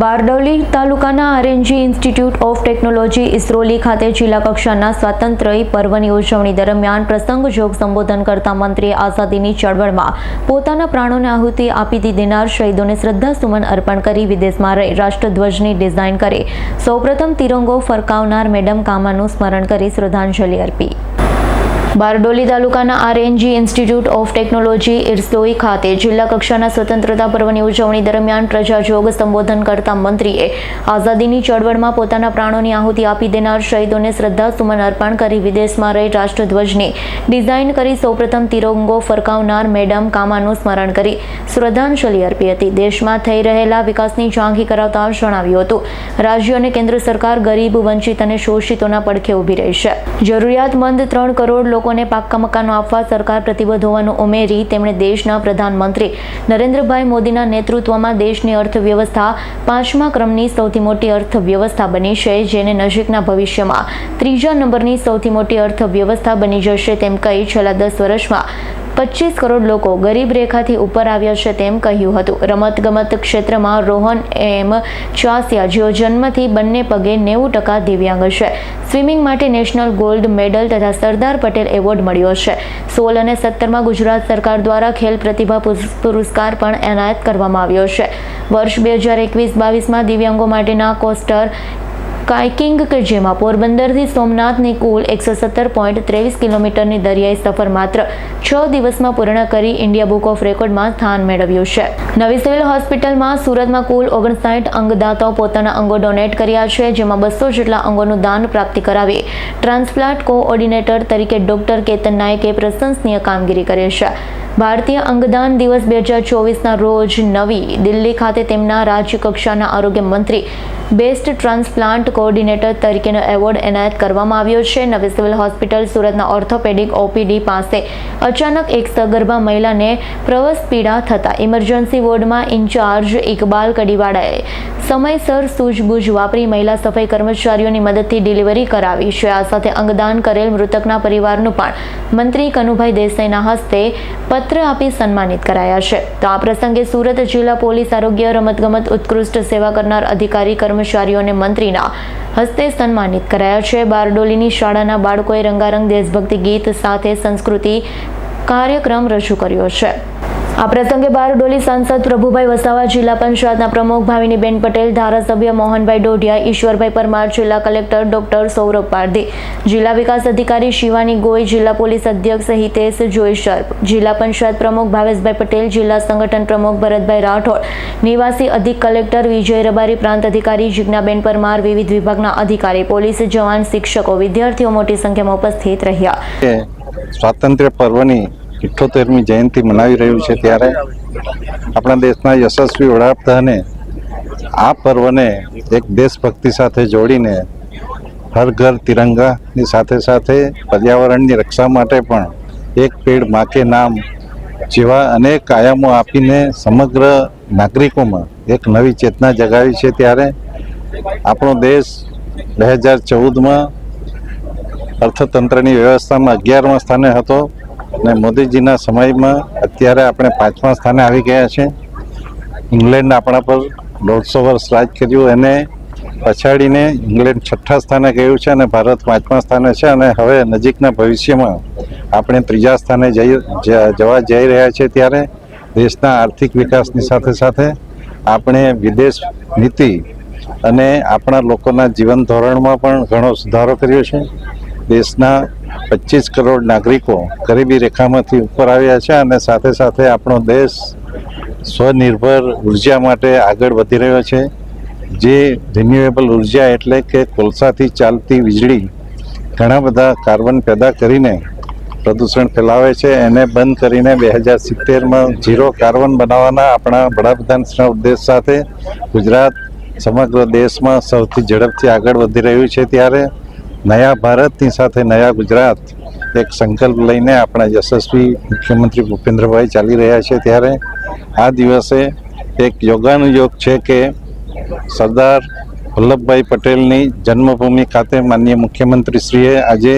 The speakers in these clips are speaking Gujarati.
બારડોલી તાલુકાના RNG institute of technology Isroli ખાતે જિલ્લા કક્ષાના સ્વાતંત્ર્ય પર્વની ઉજવણી દરમિયાન પ્રસંગજોગ સંબોધન કરતા મંત્રીએ આઝાદીની ચળવળમાં પોતાના પ્રાણોને આહુતિ આપી દીધેનાર શહીદોને શ્રદ્ધાસુમન અર્પણ કરી વિદેશમાં રહી રાષ્ટ્રધ્વજની ડિઝાઇન કરી. સૌપ્રથમ તિરંગો ફરકાવનાર મેડમ કામાનું સ્મરણ કરી શ્રદ્ધાંજલિ અર્પી. બારડોલી તાલુકાના આરએનજી ઇન્સ્ટિટ્યૂટ ઓફ ટેકનોલોજી ઇરસોઈ ખાતે જિલ્લા કક્ષાના સ્વતંત્રતા પર્વની ઉજવણી દરમિયાન પ્રજાજોગ સંબોધન કરતા મંત્રીએ આઝાદીની ચળવળમાં પોતાના પ્રાણોની આહુતિ આપી દેનાર શહીદોને શ્રદ્ધાસુમન અર્પણ કરી વિદેશમાં રહી રાષ્ટ્રધ્વજની ડિઝાઇન કરી સૌપ્રથમ તિરંગો ફરકાવનાર મેડમ કામાનું સ્મરણ કરી શ્રદ્ધાંજલિ અર્પી હતી. દેશમાં થઈ રહેલા વિકાસની ઝાંખી કરાવતા જણાવ્યું હતું. રાજ્ય અને કેન્દ્ર સરકાર ગરીબ, વંચિત અને શોષિતોના પડખે ઊભી રહી છે. જરૂરિયાતમંદ ત્રણ કરોડ લોકોને પાક્કા મકાનો આપવા સરકાર પ્રતિબદ્ધ હોવાનું ઉમેરી તેમણે દેશના પ્રધાનમંત્રી નરેન્દ્રભાઈ મોદીના નેતૃત્વમાં દેશની અર્થવ્યવસ્થા પાંચમા ક્રમની સૌથી મોટી અર્થવ્યવસ્થા બની છે, જેને નજીકના ભવિષ્યમાં ત્રીજા નંબરની સૌથી મોટી અર્થવ્યવસ્થા બની જશે તેમ કહી છેલ્લા દસ વર્ષમાં પચીસ કરોડ લોકો ગરીબ રેખાથી ઉપર આવ્યા છે તેમ કહ્યું હતું. રમતગમત ક્ષેત્રમાં રોહન એમ ચાસિયા જેઓ જન્મથી બંને પગે નેવું ટકા દિવ્યાંગ છે. સ્વિમિંગ માટે નેશનલ ગોલ્ડ મેડલ તથા સરદાર પટેલ એવોર્ડ મળ્યો છે. સોળ અને સત્તરમાં ગુજરાત સરકાર દ્વારા ખેલ પ્રતિભા પુરસ- પુરસ્કાર પણ એનાયત કરવામાં આવ્યો છે. વર્ષ બે હજાર એકવીસ બાવીસમાં દિવ્યાંગો માટેના કોસ્ટર કાઇકિંગ કે જેમાં પોરબંદરથી સોમનાથની કુલ એકસો સત્તર પોઈન્ટ ત્રેવીસ કિલોમીટરની દરિયાઈ સફર માત્ર છ દિવસમાં પૂર્ણ કરી ઇન્ડિયા બુક ઓફ રેકોર્ડમાં સ્થાન મેળવ્યું છે. નવી સિવિલ હોસ્પિટલમાં સુરતમાં કુલ ઓગણસાઠ અંગદાતાઓ પોતાના અંગો ડોનેટ કર્યા છે, જેમાં બસો જેટલા અંગોનું દાન પ્રાપ્તિ કરાવી ટ્રાન્સપ્લાન્ટ કોઓર્ડિનેટર તરીકે ડોક્ટર કેતન નાયકે પ્રશંસનીય કામગીરી કરી છે. ભારતીય અંગદાન દિવસ બે હજાર ચોવીસના રોજ નવી દિલ્હી ખાતે તેમના રાજ્યકક્ષાના આરોગ્ય મંત્રી, બેસ્ટ ટ્રાન્સપ્લાન્ટ કોઓર્ડિનેટર તરીકેનો એવોર્ડ એનાયત કરવામાં આવ્યો છે. નવી સિવિલ હોસ્પિટલ સુરતના ઓર્થોપેડિક ઓપીડી પાસે અચાનક એક સગર્ભા મહિલાને પ્રવસ પીડા થતાં ઇમરજન્સી વોર્ડમાં ઇન્ચાર્જ ઇકબાલ કડીવાડાએ સમયસર સૂઝબૂઝ વાપરી મહિલા સફાઈ કર્મચારીઓની મદદથી ડિલિવરી કરાવી છે. આ સાથે અંગદાન કરેલ મૃતકના પરિવારનું પણ મંત્રી કનુભાઈ દેસાઈના હસ્તે પત્ર આપી સન્માનિત કરાયા છે. તો આ પ્રસંગે સુરત જિલ્લા પોલીસ આરોગ્ય રમતગમત ઉત્કૃષ્ટ સેવા કરનાર અધિકારી કર્મચારીઓને મંત્રીના હસ્તે સન્માનિત કરાયા છે. બારડોલીની શાળાના બાળકોએ રંગારંગ દેશભક્તિ ગીત સાથે સંસ્કૃતિ કાર્યક્રમ રજૂ કર્યો છે. આ પ્રસંગે બારડોલી સાંસદ પ્રભુભાઈ વસાવા, જિલ્લા પંચાયતના પ્રમુખ ભાવિનીબેન પટેલ, ધારાસભ્ય મોહનભાઈ ડોઢિયા, ઈશ્વરભાઈ પરમાર, જિલ્લા કલેક્ટર ડોક્ટર સૌરભ પારધી, જિલ્લા વિકાસ અધિકારી શિવાની ગોય જિલ્લા પોલીસ અધ્યક્ષ હિતેશ જોઈશર જિલ્લા પંચાયત પ્રમુખ ભાવેશભાઈ પટેલ, જિલ્લા સંગઠન પ્રમુખ ભરતભાઈ રાઠોડ, નિવાસી અધિક કલેક્ટર વિજય રબારી, પ્રાંત અધિકારી જિજ્ઞાબેન પરમાર, વિવિધ વિભાગના અધિકારી, પોલીસ જવાન, શિક્ષકો, વિદ્યાર્થીઓ મોટી સંખ્યામાં ઉપસ્થિત રહ્યા. સ્વાતંત્ર્ય પર્વની ઇઠ્ઠોતેરમી જયંતિ મનાવી રહ્યું છે ત્યારે આપણા દેશના યશસ્વી વડાપ્રધાને આ પર્વને એક દેશભક્તિ સાથે જોડીને હર ઘર તિરંગાની સાથે સાથે પર્યાવરણની રક્ષા માટે પણ એક પેડ માકે નામ જેવા અનેક આયામો આપીને સમગ્ર નાગરિકોમાં એક નવી ચેતના જગાવી છે ત્યારે આપણો દેશ બે હજાર ચૌદમાં અર્થતંત્રની વ્યવસ્થામાં અગિયારમાં સ્થાને હતો. અને મોદીજીના સમયમાં અત્યારે આપણે પાંચમા સ્થાને આવી ગયા છે. ઇંગ્લેન્ડ આપણા પર દોઢસો વર્ષ રાજ કર્યું, એને પછાડીને ઇંગ્લેન્ડ છઠ્ઠા સ્થાને ગયું છે અને ભારત પાંચમા સ્થાને છે અને હવે નજીકના ભવિષ્યમાં આપણે ત્રીજા સ્થાને જઈ જવા જઈ રહ્યા છે ત્યારે દેશના આર્થિક વિકાસની સાથે સાથે આપણે વિદેશ નીતિ અને આપણા લોકોના જીવન ધોરણમાં પણ ઘણો સુધારો કર્યો છે. દેશના પચીસ કરોડ નાગરિકો ગરીબી રેખામાંથી ઉપર આવ્યા છે અને સાથે સાથે આપણો દેશ સ્વનિર્ભર ઊર્જા માટે આગળ વધી રહ્યો છે. જે રિન્યુએબલ ઊર્જા એટલે કે કોલસાથી ચાલતી વીજળી ઘણા બધા કાર્બન પેદા કરીને પ્રદૂષણ ફેલાવે છે. એને બંધ કરીને બે હજાર સિત્તેરમાં ઝીરો કાર્બન બનાવવાના આપણા વડાપ્રધાનશ્રીના ઉદ્દેશ સાથે ગુજરાત સમગ્ર દેશમાં સૌથી ઝડપથી આગળ વધી રહ્યું છે ત્યારે નયા ભારતની સાથે નયા ગુજરાત એક સંકલ્પ લઈને આપણા યશસ્વી મુખ્યમંત્રી ભૂપેન્દ્રભાઈ ચાલી રહ્યા છે ત્યારે આ દિવસે એક યોગાનુયોગ છે કે સરદાર વલ્લભભાઈ પટેલની જન્મભૂમિ ખાતે માનનીય મુખ્યમંત્રીશ્રીએ આજે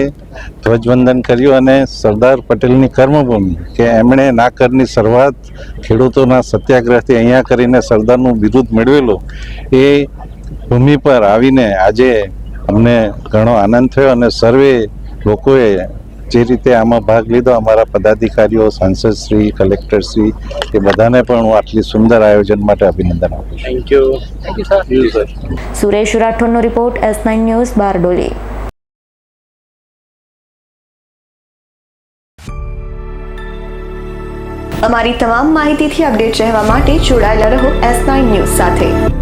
ધ્વજવંદન કર્યું અને સરદાર પટેલની કર્મભૂમિ કે એમણે નાકરની શરૂઆત ખેડૂતોના સત્યાગ્રહથી અહીંયા કરીને સરદારનું બિરુદ મેળવેલું એ ભૂમિ પર આવીને આજે અમને ઘણો આનંદ થયો અને સર્વે લોકોએ જે રીતે આમાં ભાગ લીધો અમારા પદાધિકારીઓ સાંસદશ્રી કલેક્ટરશ્રી એ બધાને પણ હું આટલી સુંદર આયોજન માટે અભિનંદન આપું છું. Thank you thank you sir you sir Suresh રાઠોડનો report S nine news Bardoli. અમારી તમામ માહિતીથી અપડેટ રહેવા માટે જોડાયેલા રહો એસ નાઇન ન્યૂઝ સાથે.